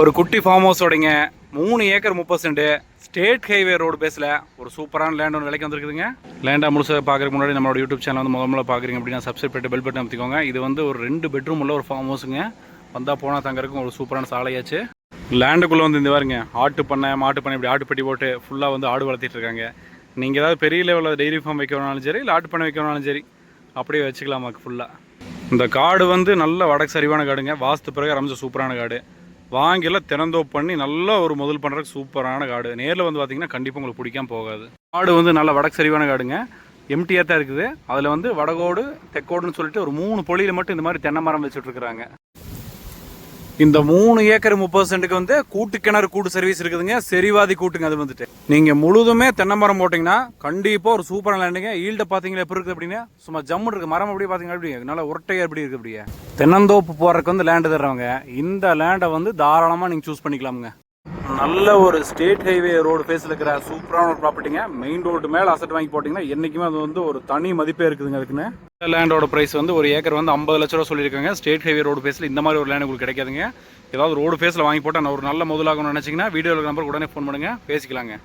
ஒரு குட்டி ஃபார்ம் ஹவுஸோடைங்க மூணு ஏக்கர் முப்பது சென்ட். ஸ்டேட் ஹைவே ரோடு பேஸில் ஒரு சூப்பரான லேண்ட் ஒன்று விலைக்கு வந்திருக்குதுங்க. லேண்டாக முழுசாக பார்க்குறதுக்கு முன்னாடி நம்மளோட யூடியூப் சேனல் வந்து முதல்ல பார்க்குறீங்க அப்படின்னா சப்ஸ்கிரைப் பண்ணிட்டு பெல் பட்டன் அமைத்துக்கோங்க. இது வந்து ஒரு ரெண்டு பெட்ரூம் உள்ள ஒரு ஃபார்ம் ஹவுஸுங்க வந்தால் போனால் தங்கறதுக்கும் ஒரு சூப்பரான சாலையாச்சு. லேண்டுக்குள்ளே வந்து இந்த பாருங்க ஆட்டு பண்ணை மாட்டு பண்ணை இப்படி ஆட்டுப்பட்டி போட்டு ஃபுல்லாக வந்து ஆடு வளர்த்திட்டு இருக்காங்க. நீங்கள் ஏதாவது பெரிய லெவலில் டெய்ரி ஃபார்ம் வைக்கணும்னாலும் சரி இல்லை ஆட்டு பண்ணை வைக்கணும்னாலும் சரி அப்படியே வச்சுக்கலாமாக்கு ஃபுல்லாக இந்த காடு வந்து நல்ல வடக்கு சரிவான காடுங்க. வாஸ்து பிறகு அமைஞ்ச சூப்பரான காடு. வாங்கிலாம் திறந்தோப் பண்ணி நல்லா ஒரு முதல் பண்ணுறதுக்கு சூப்பரான காடு. நேரில் வந்து பார்த்தீங்கன்னா கண்டிப்பாக உங்களுக்கு பிடிக்காம போகாது. காடு வந்து நல்ல வடக்கு சரிவான காடுங்க. எம்டியாக தான் இருக்குது. அதில் வந்து வடகோடு தெக்கோடுன்னு சொல்லிட்டு ஒரு மூணு பொழியில் மட்டும் இந்த மாதிரி தென்னை மரம் வச்சுட்டு இருக்கிறாங்க. இந்த மூணு ஏக்கர் முப்பது சென்ட்டுக்கு வந்து கூட்டு கிணறு கூட்டு சர்வீஸ் இருக்குதுங்க. செரிவாதி கூட்டுங்க அது வந்துட்டு. நீங்க முழுதுமே தென்னை மரம் போட்டீங்கன்னா கண்டிப்பா ஒரு சூப்பரான லேண்டுங்க ஈல்ட பாத்தீங்களா எப்படி இருக்குது அப்படின்னு? சும்மா ஜம்மு இருக்கு. மரம் அப்படியே பாத்தீங்கன்னா எப்படி நல்லா உரட்டையாக எப்படி இருக்கு அப்படியே. தென்னந்தோப்பு போறதுக்கு வந்து லேண்டு தர்றவங்க இந்த லேண்டை வந்து தாராளமா நீங்க சூஸ் பண்ணிக்கலாமுங்க. நல்ல ஒரு ஸ்டேட் ஹைவே ரோடு ஃபேஸில் இருக்கிற சூப்பரான ஒரு ப்ராப்பர்ட்டிங்க மெயின் ரோடு மேலே அசட் வாங்கி போட்டிங்கன்னா என்றைக்குமே அது வந்து ஒரு தனி மதிப்பே இருக்குதுங்க அதுக்குன்னு. லேண்டோட ப்ரைஸ் வந்து ஒரு ஏக்கர் வந்து ஐம்பது லட்ச ரூபா சொல்லியிருக்காங்க. ஸ்டேட் ஹைவே ரோடு ஃபேஸில் இந்த மாதிரி ஒரு லேண்ட் உங்களுக்கு கிடைக்காதுங்க. ஏதாவது ரோடு ஃபேஸில் வாங்கி போட்டால் நான் ஒரு நல்ல முதலாகணும்னு நினச்சிங்கன்னா வீடியோவில் நம்பர் உடனே ஃபோன் பண்ணுங்கள் பேசிக்கலாங்க.